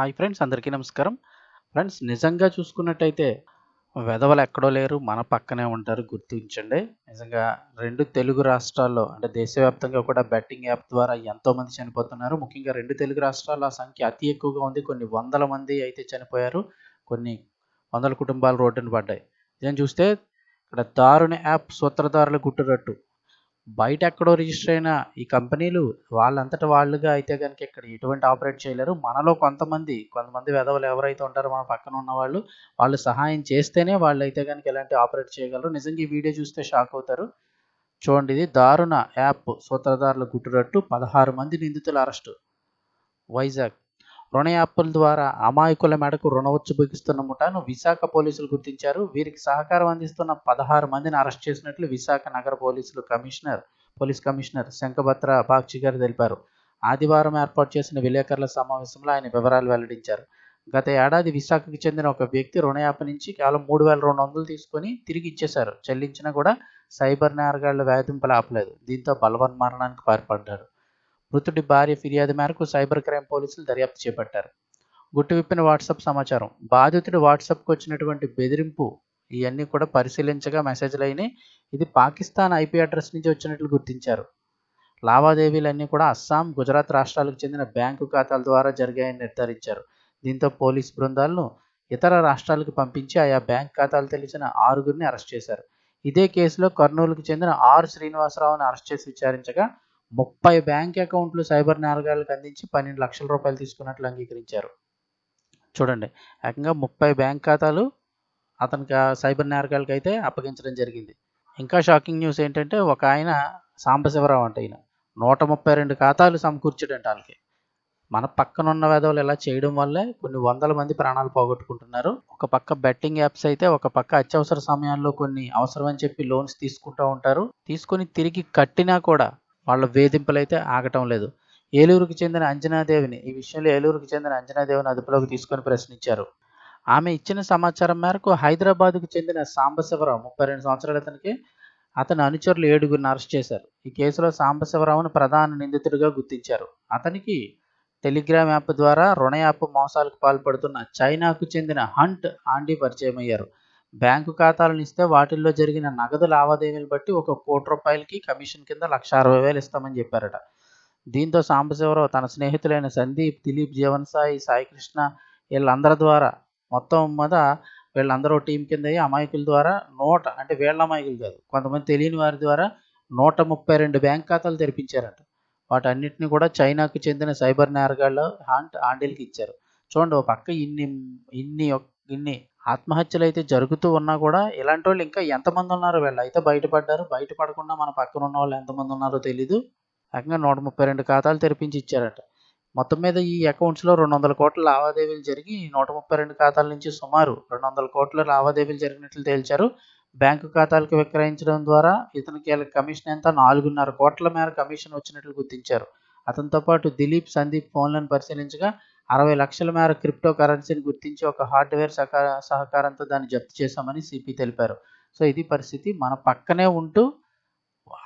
Hi friends అందరికీ నమస్కారం. Friends నిజంగా చూసుకున్నట్టయితే వెధవలు ఎక్కడో లేరు మన పక్కనే ఉంటారు గుర్తించండి. నిజంగా రెండు తెలుగు రాష్ట్రాల్లో అంటే దేశవ్యాప్తంగా కూడా బెట్టింగ్ యాప్ ద్వారా ఎంతో మంది చనిపోతున్నారు. ముఖ్యంగా రెండు తెలుగు రాష్ట్రాల్లో ఆ సంఖ్య అతి ఎక్కువగా ఉంది. కొన్ని వందల మంది అయితే చనిపోయారు. కొన్ని వందల కుటుంబాలు రోడ్డున పడ్డాయి. ఇదని చూస్తే ఇక్కడ దారుణ యాప్ సూత్రధారులు గుట్టురట్టు. బయట ఎక్కడో రిజిస్టర్ అయిన ఈ కంపెనీలు వాళ్ళంతట వాళ్ళుగా అయితే కనుక ఇక్కడ ఎటువంటి ఆపరేట్ చేయలేరు. మనలో కొంతమంది కొంతమంది వెధవలు ఎవరైతే ఉంటారో మన పక్కన ఉన్న వాళ్ళు వాళ్ళు సహాయం చేస్తేనే వాళ్ళు అయితే కనుక ఎలాంటి ఆపరేట్ చేయగలరు. నిజంగా ఈ వీడియో చూస్తే షాక్ అవుతారు. చూడండి ఇది దారుణ యాప్ సూత్రధారుల గుట్టురట్టు పదహారు మంది నిందితుల అరెస్టు. వైజాగ్. రుణ ద్వారా అమాయకుల మేడకు రుణవచ్చు బిగిస్తున్న ముఠాను విశాఖ పోలీసులు గుర్తించారు. వీరికి సహకారం అందిస్తున్న పదహారు మందిని అరెస్ట్ చేసినట్లు విశాఖ నగర పోలీసులు commissioner police commissioner Shankhabhadra Bakshi గారు తెలిపారు. ఆదివారం ఏర్పాటు చేసిన విలేకరుల సమావేశంలో ఆయన వివరాలు వెల్లడించారు. గత ఏడాది విశాఖకు చెందిన ఒక వ్యక్తి రుణయాప నుంచి కేవలం మూడు వేల రెండు వందలు తీసుకొని తిరిగి ఇచ్చేశారు. చెల్లించినా కూడా సైబర్ నేరగాళ్ళ వేధింపులు ఆపలేదు. దీంతో బలవన్మరణానికి పాల్పడ్డాడు మృతుడి భార్య ఫిర్యాదు మేరకు సైబర్ క్రైమ్ పోలీసులు దర్యాప్తు చేపట్టారు. గుట్టు విప్పిన వాట్సాప్ సమాచారం. బాధితుడు వాట్సాప్కి వచ్చినటువంటి బెదిరింపు ఇవన్నీ కూడా పరిశీలించగా మెసేజ్లు అయినాయి. ఇది పాకిస్తాన్ ఐపీ అడ్రస్ నుంచి వచ్చినట్లు గుర్తించారు. లావాదేవీలన్నీ కూడా అస్సాం గుజరాత్ రాష్ట్రాలకు చెందిన బ్యాంకు ఖాతాల ద్వారా జరిగాయని నిర్ధారించారు. దీంతో పోలీస్ బృందాలను ఇతర రాష్ట్రాలకు పంపించి ఆయా బ్యాంక్ ఖాతాలు తెలిసిన ఆరుగురిని అరెస్ట్ చేశారు. ఇదే కేసులో కర్నూలుకు చెందిన ఆర్ శ్రీనివాసరావుని అరెస్ట్ చేసి విచారించగా ముప్పై బ్యాంక్ అకౌంట్లు సైబర్ నేరగాళ్ళకు అందించి పన్నెండు లక్షల రూపాయలు తీసుకున్నట్లు అంగీకరించారు. చూడండి ఏకంగా ముప్పై బ్యాంక్ ఖాతాలు అతనికి సైబర్ నేరగాళ్ళకి అయితే అప్పగించడం జరిగింది. ఇంకా షాకింగ్ న్యూస్ ఏంటంటే ఒక ఆయన సాంబశివరావు అంటే ఈయన. నూట ముప్పై రెండు ఖాతాలు సమకూర్చడంట వాళ్ళకి మన పక్కన ఉన్న వేదవులు ఇలా చేయడం వల్లే కొన్ని వందల మంది ప్రాణాలు పోగొట్టుకుంటున్నారు. ఒక పక్క బెట్టింగ్ యాప్స్ అయితే ఒక పక్క అత్యవసర సమయాల్లో కొన్ని అవసరం అని చెప్పి లోన్స్ తీసుకుంటూ ఉంటారు. తీసుకొని తిరిగి కట్టినా కూడా వాళ్ళ వేధింపులు అయితే ఆగటం లేదు. ఏలూరుకు చెందిన అంజనాదేవిని ఈ విషయంలో ఏలూరుకు చెందిన అంజనాదేవిని అదుపులోకి తీసుకొని ప్రశ్నించారు. ఆమె ఇచ్చిన సమాచారం మేరకు హైదరాబాద్కు చెందిన సాంబశివరావు ముప్పై రెండు సంవత్సరాల అతనికి అతని అనుచరులు ఏడుగురిని అరెస్ట్ చేశారు. ఈ కేసులో సాంబశివరావును ప్రధాన నిందితుడిగా గుర్తించారు. అతనికి టెలిగ్రామ్ యాప్ ద్వారా రుణ యాప్ మోసాలకు పాల్పడుతున్న చైనాకు చెందిన హంట్ ఆండీ పరిచయం అయ్యారు బ్యాంకు ఖాతాలను ఇస్తే వాటిల్లో జరిగిన నగదు లావాదేవీలు బట్టి ఒక కోటి రూపాయలకి కమిషన్ కింద లక్ష అరవై వేలు ఇస్తామని చెప్పారట. దీంతో సాంబశివరావు తన స్నేహితులైన సందీప్ దిలీప్ జీవన్ సాయి సాయికృష్ణ వీళ్ళందరి ద్వారా మొత్తం మీద వీళ్ళందరూ టీం కింద అయ్యి అమాయకుల ద్వారా నూట అంటే వీళ్ళ అమాయకులు కాదు కొంతమంది తెలియని వారి ద్వారా నూట ముప్పై రెండు బ్యాంక్ ఖాతాలు తెరిపించారట. వాటన్నిటిని కూడా చైనాకు చెందిన సైబర్ నేరగాళ్ళు హాంట్ ఆండీలకి ఇచ్చారు. చూడండి ఒక పక్క ఇన్ని ఇన్ని ఇన్ని ఆత్మహత్యలు అయితే జరుగుతూ ఉన్నా కూడా ఇలాంటి వాళ్ళు ఇంకా ఎంతమంది ఉన్నారు వీళ్ళు? అయితే బయటపడ్డారు. బయటపడకుండా మన పక్కన ఉన్న వాళ్ళు ఎంతమంది ఉన్నారో తెలీదు. ఏకంగా నూట ముప్పై రెండు ఖాతాలు తెరిపించి ఇచ్చారట. మొత్తం మీద ఈ అకౌంట్స్లో రెండు వందల కోట్ల లావాదేవీలు జరిగి నూట ముప్పై రెండు ఖాతాల నుంచి సుమారు రెండు వందల కోట్ల లావాదేవీలు జరిగినట్లు తేల్చారు. బ్యాంకు ఖాతాలకు విక్రయించడం ద్వారా ఇతనికి కమిషన్ ఎంత? నాలుగున్నర కోట్ల మేర కమిషన్ వచ్చినట్లు గుర్తించారు. అతనితో పాటు దిలీప్ సందీప్ ఫోన్లను పరిశీలించగా అరవై లక్షల మేర క్రిప్టో కరెన్సీని గుర్తించి ఒక హార్డ్వేర్ సహకార సహకారంతో దాన్ని జప్తు చేశామని సిపి తెలిపారు. సో ఇది పరిస్థితి. మన పక్కనే ఉంటూ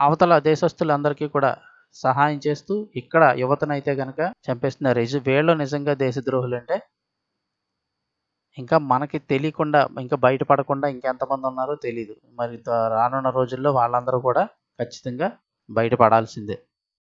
అవతల దేశస్తులందరికీ కూడా సహాయం చేస్తూ ఇక్కడ యువతనైతే కనుక చంపేస్తున్నారు. వీళ్ళు నిజంగా దేశద్రోహులు అంటే ఇంకా మనకి తెలియకుండా ఇంకా బయటపడకుండా ఇంకెంతమంది ఉన్నారో తెలియదు మరి రానున్న రోజుల్లో వాళ్ళందరూ కూడా ఖచ్చితంగా బయటపడాల్సిందే.